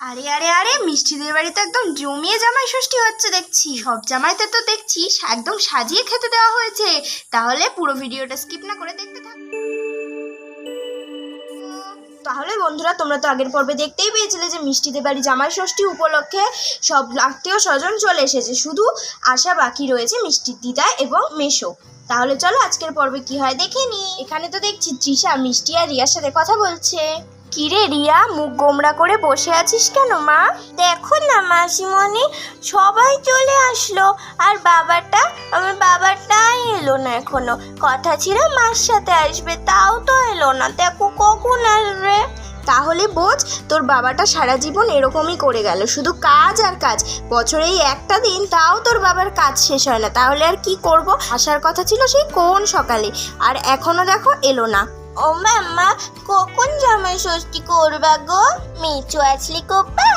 আরে আরে আরে, মিষ্টিদের বাড়িতে একদম জমিয়ে জামাই ষষ্ঠী হচ্ছে দেখছি। সব জামাইতে তো দেখছি একদম সাজিয়ে খেতে দেওয়া হয়েছে। তাহলে পুরো ভিডিওটা স্কিপ না করে দেখতে থাক। তাহলে বন্ধুরা, তোমরা তো আগের পর্বে দেখতেই পেয়েছিলে যে মিষ্টিদের বাড়ি জামাই ষষ্ঠী উপলক্ষে সব আত্মীয় স্বজন চলে এসেছে। শুধু আশা বাকি রয়েছে মিষ্টির দিদা এবং মেশো। তাহলে চলো আজকের পর্বে কি হয় দেখে নি এখানে তো দেখছি তৃষা, মিষ্টি আর রিয়ার সাথে কথা বলছে। কিরে রিয়া, মুখ গোমরা করে বসে আছিস কেন মা? দেখো না মাসিমণি, সবাই চলে আসলো আর বাবাটা, আমার বাবাটাই এলো না এখনও। কথা ছিল মার সাথে আসবে, তাও তো এলো না। দেখো কখন আসবে। তাহলে বোঝ, তোর বাবাটা সারা জীবন এরকমই করে গেল, শুধু কাজ আর কাজ। বছরে এই একটা দিন তাও তোর বাবার কাজ শেষ হয় না। তাহলে আর কি করব? আসার কথা ছিল সেই কোন সকালে, আর এখনও দেখো এলো না। ও মাম্মা, কখন জামাই ষষ্ঠী করবা গো? মেচো আসলি কোপা?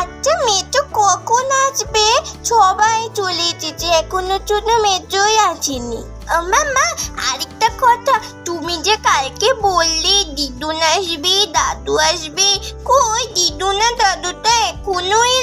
আচ্ছা মেচো কখন আসবে? সবাই চলে এসেছে, এখনও জন্য মেচোই আসেনি। মাম্মা, আরেকটা কথা, তুমি যে কালকে বললে দিদুন আসবে, দাদু আসবে, কই না দাদুটা এখনও এলো না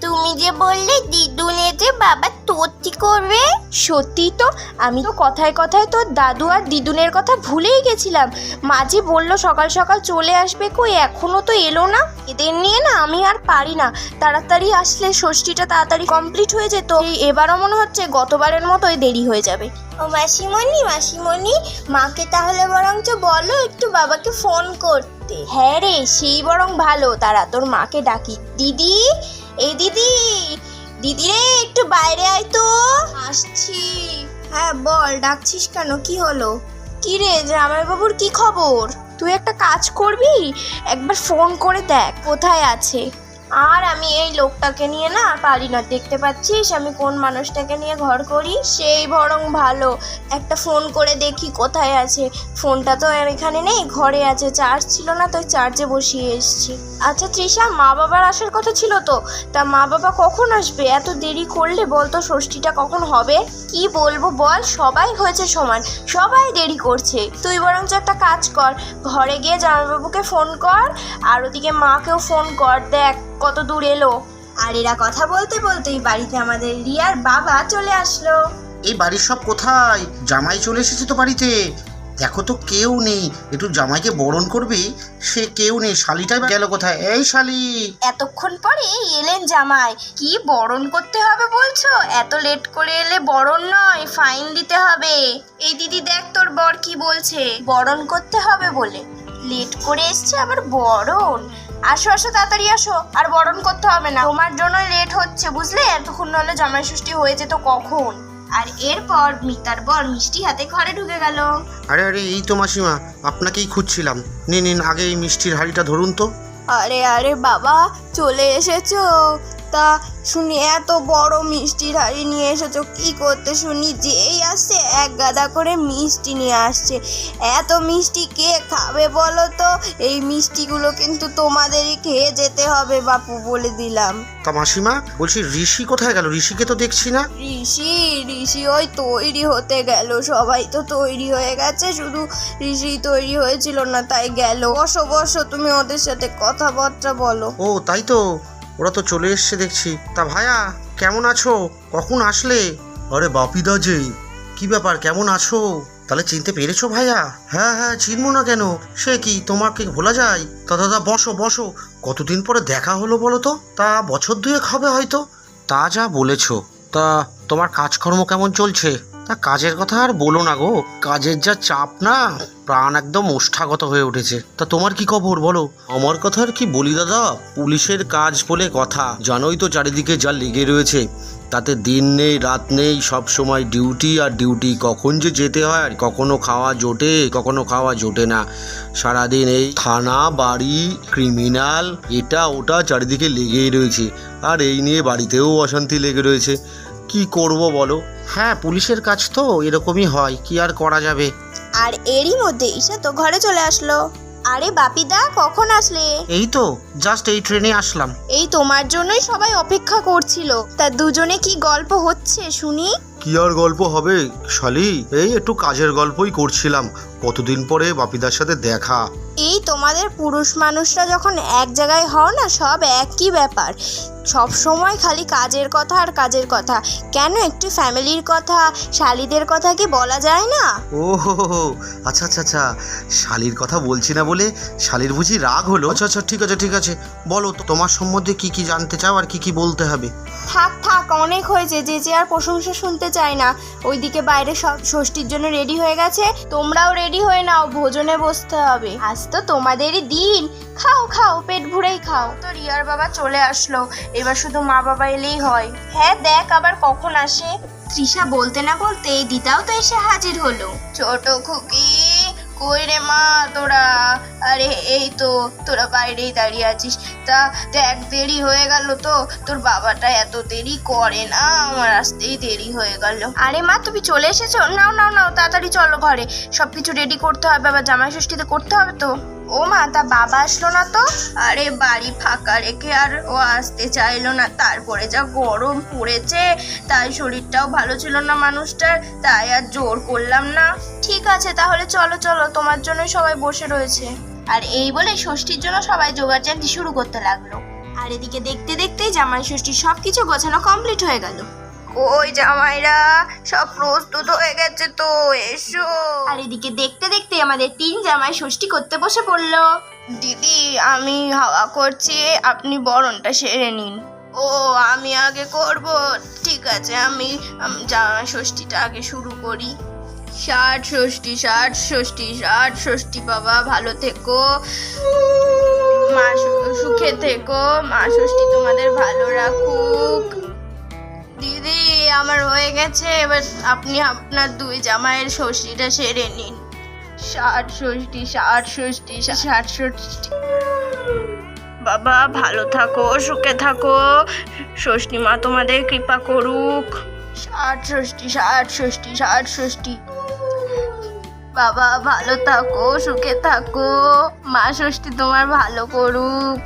তুমি যে বললে দিদুন এসে বাবা তোরটি করবে? সত্যি তো, আমি তো কথায় কথায় তোর দাদু আর দিদুনের কথা ভুলেই গেছিলাম। মাঝি বলল সকাল সকাল চলে আসবে কই, এখনও তো এলো না। এদের নিয়ে না আমি আর পারি না। তাড়াতাড়ি আসলে ষষ্ঠীটা তাড়াতাড়ি কমপ্লিট হয়ে যেত। এবারও মনে হচ্ছে গতবারের মতোই দেরি হয়ে যাবে। ও মাসিমণি মাসিমণি, মাকে তাহলে বরঞ্চ বলো, একটু বাবাকে ফোন করতে হ্যাঁ রে সেই বরং ভালো। তারা তোর মাকে ডাকি। দিদি? এ দিদি! দিদি রে একটু বাইরে আয় তো। আসছি। হ্যাঁ বল ডাকছিস কেন? কি হলো? কি রে জামাইবাবুর কি খবর? তুই একটা কাজ করবি? একবার ফোন করে দেখ কোথায় আছে। আর আমি এই লোকটাকে নিয়ে না পারি না। দেখতে পাচ্ছিস? আমি কোন মানুষটাকে নিয়ে ঘর করি? সেই বরং ভালো। একটা ফোন করে দেখি কোথায় আছে। ফোনটা তো এখানে নেই, ঘরে আছে। চার্জ ছিল না, তাই চার্জে বসিয়ে এসেছি। আচ্ছা তৃষা, মা বাবার আসার কথা ছিল তো? তা মা বাবা কখন আসবে? এত দেরি করলে বল তো ষষ্ঠীটা কখন হবে? কি বলব বল? সবাই হয়েছে সমান। সবাই দেরি করছে। তুই বরঞ্চ একটা কাজ কর। ঘরে গিয়ে জামাইবাবুকে ফোন কর, আর ওদিকে মাকেও ফোন কর। দেখ কত দূর এলো। আর এরা কথা বলতে বলতেই বাড়িতে আমাদের রিয়ার বাবা চলে আসলো। এই বাড়ির সব কোথায়? জামাই চলে এসেছে তো বাড়িতে। দেখো তো কেউ নেই। একটু জামাইকে বরণ করবি? সে কেউ নেই। শালিটাই গেল কোথায়? এই শালি। এতক্ষণ পরে এলেন জামাই। কি বরণ করতে হবে বলছো? এত লেট করে এলে বরণ নয় ফাইন দিতে হবে। এই দিদি দেখ তোর বর কি বলছে। বরণ করতে হবে বলে। লেট করে এসছে আবার বরণ। আসো আসো তাড়াতাড়ি আসো। আর বরণ করতে হবে না। তোমার জন্য লেট হচ্ছে বুঝলে? এতক্ষণ হলে জামাই ষষ্ঠী হয়ে যেত কখন? আর এরপর মিতার বর মিষ্টি হাতে ঘরে ঢুকে গেল। আরে আরে এই তো মাসিমা আপনাকেই খুঁজছিলাম। নিন নিন আগে এই মিষ্টির হাড়িটা ধরুন তো। আরে আরে বাবা চলে এসেছ। তা শুনি এত বড় মিষ্টির হাড়ি নিয়ে এসেছ কি করতে শুনি? যেই আসছে এক গাদা করে মিষ্টি নিয়ে আসছে। এত মিষ্টি কে খাবে বলো তো? এই মিষ্টিগুলো কিন্তু তোমাদেরই খেয়ে যেতে হবে বাপু বলে দিলাম। তা মাসিমা বলছি ঋষি কোথায় গেল? ঋষিকে তো দেখছি না। ঋষি ঋষি ওই তৈরি হতে গেল। সবাই তো তৈরি হয়ে গেছে শুধু ঋষি তৈরি হয়েছিল না তাই গেল। বসো বসো তুমি ওদের সাথে কথাবার্তা বলো। ও তাই তো। ওরা তো চলে এসছে দেখছি। তা ভাইয়া কেমন আছো? কখন আসলে? আরে বাপিদা যে কি ব্যাপার কেমন আছো? তাহলে চিনতে পেরেছ ভাইয়া হ্যাঁ হ্যাঁ চিনবো না কেন? সে কি তোমাকে ভোলা যায়? তা দাদা বসো বসো। কতদিন পরে দেখা হলো বলো তো? তা বছর দুয়েক হবে হয়তো। তা যা বলেছ। তা তোমার কাজকর্ম কেমন চলছে? তা কাজের কথা আর বলো না গো। কাজের যা চাপ না, প্রাণ একদম ওষ্ঠাগত হয়ে উঠেছে। তা তোমার কি খবর বলো? আমার কথা আর কি বলি দাদা? পুলিশের কাজ বলে কথা। জানোই তো চারিদিকে যা লেগে রয়েছে। তাতে দিন নেই, রাত নেই, সব সময় ডিউটি আর ডিউটি। কখন যে যেতে হয় আর কখনো খাওয়া জোটে, কখনো খাওয়া জোটে না। সারাদিন এই থানা, বাড়ি, ক্রিমিনাল, এটা ওটা চারিদিকে লেগেই রয়েছে। আর এই নিয়ে বাড়িতেও অশান্তি লেগে রয়েছে। কি করব বলো? হ্যাঁ পুলিশের কাজ তো এরকমই হয় কি আর করা যাবে? আর এরই মধ্যে ঈশা তো ঘরে চলে আসলো। আরে বাপিদা কখন আসলে? এই তো জাস্ট এই ট্রেনে আসলাম। এই তোমার জন্যই সবাই অপেক্ষা করছিল। তা দুজনে কি গল্প হচ্ছে শুনি? কি আর গল্প হবে শালি? এই একটু কাজের গল্পই করছিলাম। কতদিন পরে বাপিদার সাথে দেখা? এই তোমাদের পুরুষ মানুষরা যখন এক জায়গায় হও না সব একই ব্যাপার। সব সময় খালি কাজের কথা আর কাজের কথা। কেন একটু ফ্যামিলির কথা শালিদের কথা কি বলা যায় না? ও আচ্ছা আচ্ছা আচ্ছা। শালির কথা বলছি না বলে শালির বুঝি রাগ হলো? আচ্ছা আচ্ছা ঠিক আছে ঠিক আছে। বলো তো তোমার সম্বন্ধে কি কি জানতে চাও আর কি কি বলতে হবে? থাক থাক অনেক হয়েছে। যে যে আর প্রশংসা শুনতে চায় না। ওইদিকে বাইরে সব ষষ্ঠীর জন্য রেডি হয়ে গেছে। তোমরাও রেডি হয়ে নাও, ভোজনে বসতে হবে। আজ তো তোমাদেরই দিন। খাও খাও, পেট ভরেই খাও। তো রিয়ার বাবা চলে আসলো। এবার শুধু মা বাবা এলেই হয়। হ্যাঁ দেখ আবার কখন আসে। তৃষা বলতে না বলতে দিদাও তো এসে হাজির হলো। ছোট খুকি কই রে মা, তোরা, আরে এই তো, তোরা বাইরেই দাঁড়িয়ে আছিস। তা দেখ, দেরি হয়ে গেল তো, তোর বাবাটা এত দেরি করে না, আমার আসতেই দেরি হয়ে গেল। আরে মা, তুমি চলে এসেছ? নাও নাও নাও, তাড়াতাড়ি চলো ঘরে। সব কিছু রেডি করতে হবে, আবার জামাই ষষ্ঠীতে করতে হবে তো? ও মা তা বাবা আসলো না তো? আরে, বাড়ি ফাঁকা রেখে আর ও আসতে চাইলো না। তারপরে যা গরম পড়েছে, তাই শরীরটাও ভালো ছিল না মানুষটার, তাই আর জোর করলাম না। ঠিক আছে, তাহলে চলো চলো, তোমার জন্য সবাই বসে রয়েছে। আর এই বলে ষষ্ঠীর জন্য সবাই জোগাড় জানতে শুরু করতে লাগল। আর এদিকে দেখতে দেখতেই জামাই ষষ্ঠীর সব কিছু গোছানো কমপ্লিট হয়ে গেল। ওই জামাইরা সব প্রস্তুত হয়ে গেছে তো এসো। আর এদিকে দেখতে দেখতে আমাদের তিন জামাই ষষ্ঠী করতে বসে পড়ল। দিদি আমি হাওয়া করছি আপনি বরণটা সেরে নিন। ও আমি আগে করব। ঠিক আছে আমি জামাই ষষ্ঠীটা আগে শুরু করি। ষাট ষষ্ঠী ষাট ষষ্ঠী ষাট ষষ্ঠী বাবা ভালো থেকো। মা সুখে থেকো। মা ষষ্ঠী তোমাদের ভালো রাখুক। দিদি, আমার হয়ে গেছে, এবার আপনি আপনার দুই জামাইয়ের ষষ্ঠীটা সেরে নিন। ষাট ষষ্ঠী ষাট ষষ্ঠী ষাট ষষ্ঠী। বাবা, ভালো থাকো, সুখে থাকো। ষষ্ঠী মা তোমাদের কৃপা করুক। ষাট ষষ্ঠী ষাট ষষ্ঠী ষাট ষষ্ঠী। বাবা, ভালো থাকো, সুখে থাকো। মা ষষ্ঠী তোমার ভালো করুক।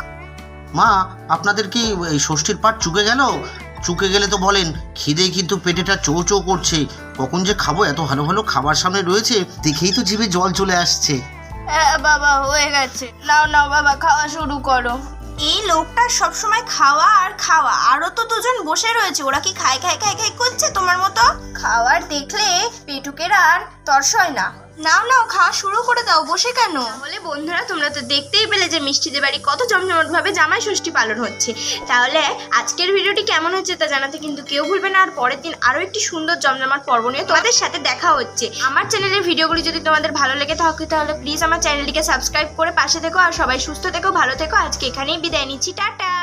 মা, আপনাদের কি এই ষষ্ঠীর পাট চুকে গেল? চুকে গেলে তো বলেন খিদে কিন্তু পেটেটা চৌ চৌ করছে। কখন যে খাব এত ভালো ভালো খাবার সামনে রয়েছে দেখেই তো জিভে জল চলে আসছে। হ্যাঁ বাবা হয়ে গেছে। নাও নাও বাবা খাওয়া শুরু করো। এই লোকটা সবসময় খাওয়া আর খাওয়া আরও তো দুজন বসে রয়েছে ওরা কি খাই খাই খাই খাই করছে তোমার মতো? খাওয়ার দেখলে পেটুকের আর তর্স হয় না। নাও নাও, খাওয়া শুরু করে দাও, বসে কেন? বলে বন্ধুরা, তোমরা তো দেখতেই পেলে যে মিষ্টিদের বাড়ি কত জমজমাট ভাবে জামাই ষষ্ঠী পালন হচ্ছে। তাহলে আজকের ভিডিওটি কেমন হচ্ছে তা জানাতে কিন্তু কেউ ভুলবে না। আর পরের দিন আরও একটি সুন্দর জমজমাট পর্ব নিয়ে তোমাদের সাথে দেখা হচ্ছে। আমার চ্যানেলের ভিডিওগুলি যদি তোমাদের ভালো লেগে থাকে, তাহলে প্লিজ আমার চ্যানেলটিকে সাবস্ক্রাইব করে পাশে থেকো। আর সবাই সুস্থ থেকো, ভালো থেকো। আজকে এখানেই বিদায় নিচ্ছি। টাটা!